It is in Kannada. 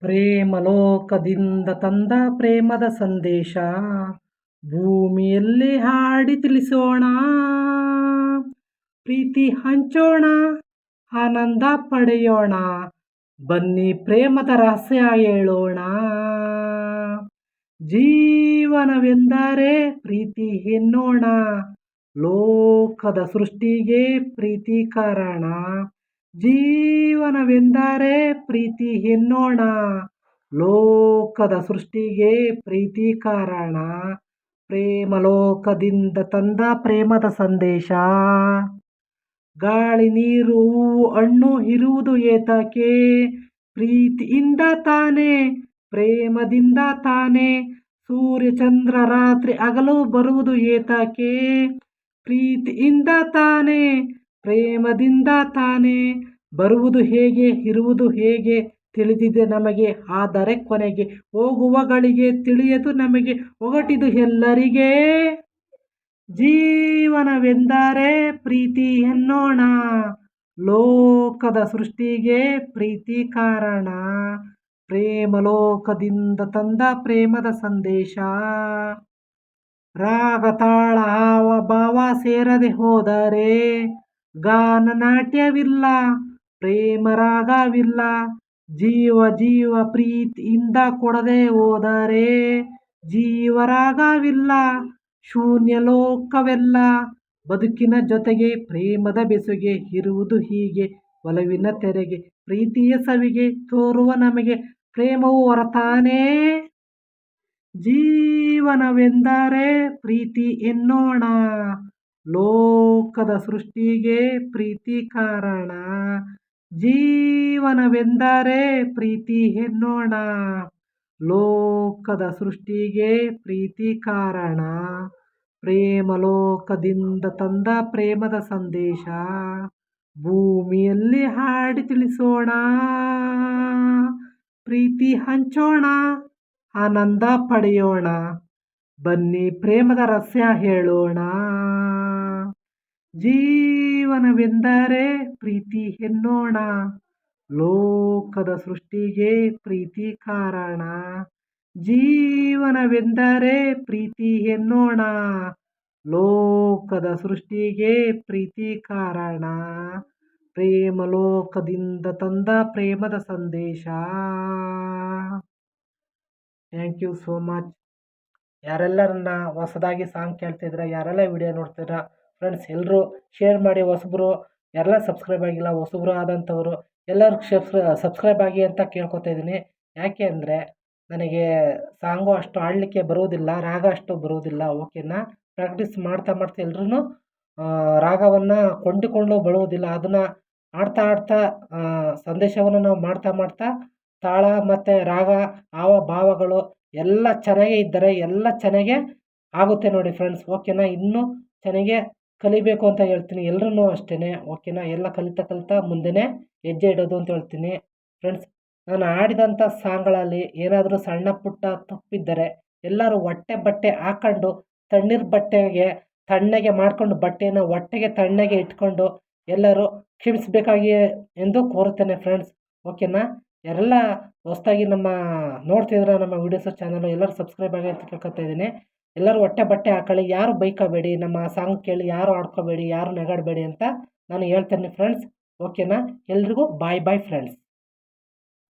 ಪ್ರೇಮಲೋಕದಿಂದ ತಂದ ಪ್ರೇಮದ ಸಂದೇಶ. ಭೂಮಿಯಲ್ಲಿ ಹಾಡಿ ತಿಳಿಸೋಣ. ಪ್ರೀತಿ ಹಂಚೋಣ. ಆನಂದ ಪಡೆಯೋಣ. ಬನ್ನಿ ಪ್ರೇಮದ ರಹಸ್ಯ ಹೇಳೋಣ. ಜೀವನವೆಂದರೆ ಪ್ರೀತಿ ಎನ್ನೋಣ. ಲೋಕದ ಸೃಷ್ಟಿಗೆ ಪ್ರೀತಿ ಕಾರಣ. ಜೀವನವೆಂದರೆ ಪ್ರೀತಿ ಎನ್ನೋಣ. ಲೋಕದ ಸೃಷ್ಟಿಗೆ ಪ್ರೀತಿ ಕಾರಣ. ಪ್ರೇಮ ಲೋಕದಿಂದ ತಂದ ಪ್ರೇಮದ ಸಂದೇಶ. ಗಾಳಿ, ನೀರು ಹೂವು ಹಣ್ಣು ಇರುವುದು ಏತಕ್ಕೆ? ಪ್ರೀತಿಯಿಂದ ತಾನೆ, ಪ್ರೇಮದಿಂದ ತಾನೆ. ಸೂರ್ಯ, ಚಂದ್ರ, ರಾತ್ರಿ ಹಗಲು ಬರುವುದು ಏತಕ್ಕೆ? ಪ್ರೀತಿಯಿಂದ ತಾನೇ ಪ್ರೇಮದಿಂದ ತಾನೇ ಬರುವುದು ಹೇಗೆ, ಇರುವುದು ಹೇಗೆ ತಿಳಿದಿದೆ ನಮಗೆ. ಆದರೆ ಕೊನೆಗೆ ಹೋಗುವಗಳಿಗೆ ತಿಳಿಯದು ನಮಗೆ ಒಗಟಿದು ಎಲ್ಲರಿಗೆ. ಜೀವನವೆಂದರೆ ಪ್ರೀತಿ ಎನ್ನೋಣ. ಲೋಕದ ಸೃಷ್ಟಿಗೆ ಪ್ರೀತಿ ಕಾರಣ. ಪ್ರೇಮ ಲೋಕದಿಂದ ತಂದ ಪ್ರೇಮದ ಸಂದೇಶ. ರಾಗ ತಾಳ ಹಾವ ಭಾವ ಸೇರದೆ ಹೋದರೆ ಗಾನ ನಾಟ್ಯವಿಲ್ಲ ಪ್ರೇಮ ರಾಗವಿಲ್ಲ ಜೀವ ಜೀವ ಪ್ರೀತಿಯಿಂದ ಕೊಡದೆ ಹೋದರೆ ಜೀವರಾಗವಿಲ್ಲ, ಶೂನ್ಯ ಲೋಕವೆಲ್ಲ ಬದುಕಿನ ಜೊತೆಗೆ ಪ್ರೇಮದ ಬೆಸುಗೆ ಇರುವುದು ಹೀಗೆ. ಒಲವಿನ ತೆರೆಗೆ, ಪ್ರೀತಿಯ ಸವಿಗೆ ತೋರುವ ನಮಗೆ ಪ್ರೇಮವು ಹೊರತಾನೇ. ಜೀವನವೆಂದರೆ ಪ್ರೀತಿ ಎನ್ನೋಣ ಲೋಕದ ಸೃಷ್ಟಿಗೆ ಪ್ರೀತಿ ಕಾರಣ. ಜೀವನವೆಂದರೆ ಪ್ರೀತಿ ಎನ್ನೋಣ ಲೋಕದ ಸೃಷ್ಟಿಗೆ ಪ್ರೀತಿ ಕಾರಣ. ಪ್ರೇಮ ಲೋಕದಿಂದ ತಂದ ಪ್ರೇಮದ ಸಂದೇಶ. ಭೂಮಿಯಲ್ಲಿ ಹಾಡಿ ತಿಳಿಸೋಣ. ಪ್ರೀತಿ ಹಂಚೋಣ. ಆನಂದ ಪಡೆಯೋಣ. ಬನ್ನಿ ಪ್ರೇಮದ ರಹಸ್ಯ ಹೇಳೋಣ. ಜೀವನವೆಂದರೆ ಪ್ರೀತಿ ಎನ್ನೋಣ. ಲೋಕದ ಸೃಷ್ಟಿಗೆ ಪ್ರೀತಿ ಕಾರಣ. ಜೀವನವೆಂದರೆ ಪ್ರೀತಿ ಎನ್ನೋಣ. ಲೋಕದ ಸೃಷ್ಟಿಗೆ ಪ್ರೀತಿ ಕಾರಣ. ಪ್ರೇಮ ಲೋಕದಿಂದ ತಂದ ಪ್ರೇಮದ ಸಂದೇಶ. ಥ್ಯಾಂಕ್ ಯು ಸೋ ಮಚ್ ಯಾರೆಲ್ಲ ನನ್ನ ಹೊಸದಾಗಿ ಸಾಂಗ್ ಕೇಳ್ತಿದ್ರೆ, ಯಾರೆಲ್ಲ ವಿಡಿಯೋ ನೋಡ್ತೀರಾ ಫ್ರೆಂಡ್ಸ್ ಎಲ್ಲರೂ ಶೇರ್ ಮಾಡಿ, ಹೊಸಬ್ರು ಎಲ್ಲ ಸಬ್ಸ್ಕ್ರೈಬ್ ಆಗಿಲ್ಲ, ಹೊಸಬ್ರು ಆದಂಥವ್ರು, ಎಲ್ಲರೂ ಸಬ್ಸ್ಕ್ರೈಬ್ ಆಗಿ ಅಂತ ಕೇಳ್ಕೊತಾ ಇದ್ದೀನಿ. ಯಾಕೆ ಅಂದರೆ, ನನಗೆ ಸಾಂಗು ಅಷ್ಟು ಆಡಲಿಕ್ಕೆ ಬರುವುದಿಲ್ಲ, ರಾಗ ಅಷ್ಟು ಬರುವುದಿಲ್ಲ ಓಕೆನಾ ಪ್ರಾಕ್ಟೀಸ್ ಮಾಡ್ತಾ ಮಾಡ್ತಾ ಎಲ್ಲರೂ ರಾಗವನ್ನು ಕೊಂಡುಕೊಂಡು ಬರುವುದಿಲ್ಲ ಅದನ್ನು ಆಡ್ತಾ ಆಡ್ತಾ ಸಂದೇಶವನ್ನು ನಾವು ಮಾಡ್ತಾ ಮಾಡ್ತಾ, ತಾಳ ಮತ್ತು ರಾಗ, ಹಾವ, ಭಾವಗಳು ಎಲ್ಲ ಚೆನ್ನಾಗೇ ಇದ್ದರೆ ಎಲ್ಲ ಚೆನ್ನಾಗೇ ಆಗುತ್ತೆ ನೋಡಿ ಫ್ರೆಂಡ್ಸ್ ಓಕೆನಾ ಇನ್ನೂ ಚೆನ್ನಾಗೇ ಕಲಿಬೇಕು ಅಂತ ಹೇಳ್ತೀನಿ. ಎಲ್ಲರೂ ಅಷ್ಟೇ ಓಕೆನಾ ಎಲ್ಲ ಕಲಿತಾ ಕಲಿತಾ ಮುಂದೆನೇ ಹೆಜ್ಜೆ ಇಡೋದು ಅಂತ ಹೇಳ್ತೀನಿ. ಫ್ರೆಂಡ್ಸ್ ನಾನು ಆಡಿದಂಥ ಸಾಂಗ್ಗಳಲ್ಲಿ ಏನಾದರೂ ಸಣ್ಣ ಪುಟ್ಟ ತಪ್ಪಿದ್ದರೆ ಎಲ್ಲರೂ ಹೊಟ್ಟೆ ಬಟ್ಟೆ ಹಾಕ್ಕೊಂಡು ತಣ್ಣೀರು ಬಟ್ಟೆಗೆ, ತಣ್ಣಗೆ ಮಾಡಿಕೊಂಡು ಬಟ್ಟೆನ ಹೊಟ್ಟೆಗೆ ತಣ್ಣಗೆ ಇಟ್ಕೊಂಡು ಎಲ್ಲರೂ ಕ್ಷಮಿಸಬೇಕಾಗಿ ಎಂದು ಕೋರುತ್ತೇನೆ ಫ್ರೆಂಡ್ಸ್ ಓಕೆನಾ ಎಲ್ಲ ಹೊಸ್ದಾಗಿ ನಮ್ಮ ನೋಡ್ತಿದ್ರೆ ನಮ್ಮ ವೀಡಿಯೋಸ್ ಚಾನಲ್ ಎಲ್ಲರೂ ಸಬ್ಸ್ಕ್ರೈಬ್ ಆಗಿ ಅಂತ ಕೇಳ್ಕೊತಾ ಇದ್ದೀನಿ. ಎಲ್ಲರೂ ಹೊಟ್ಟೆ ಬಟ್ಟೆ ಹಾಕೊಳ್ಳಿ, ಯಾರು ಬೈಕೋಬೇಡಿ, ನಮ್ಮ ಸಾಂಗ್ ಕೇಳಿ ಯಾರು ಆಡ್ಕೋಬೇಡಿ, ಯಾರು ನಗಾಡಬೇಡಿ ಅಂತ ನಾನು ಹೇಳ್ತೇನೆ ಫ್ರೆಂಡ್ಸ್ ಓಕೆನಾ ಎಲ್ರಿಗೂ ಬಾಯ್ ಬಾಯ್ ಫ್ರೆಂಡ್ಸ್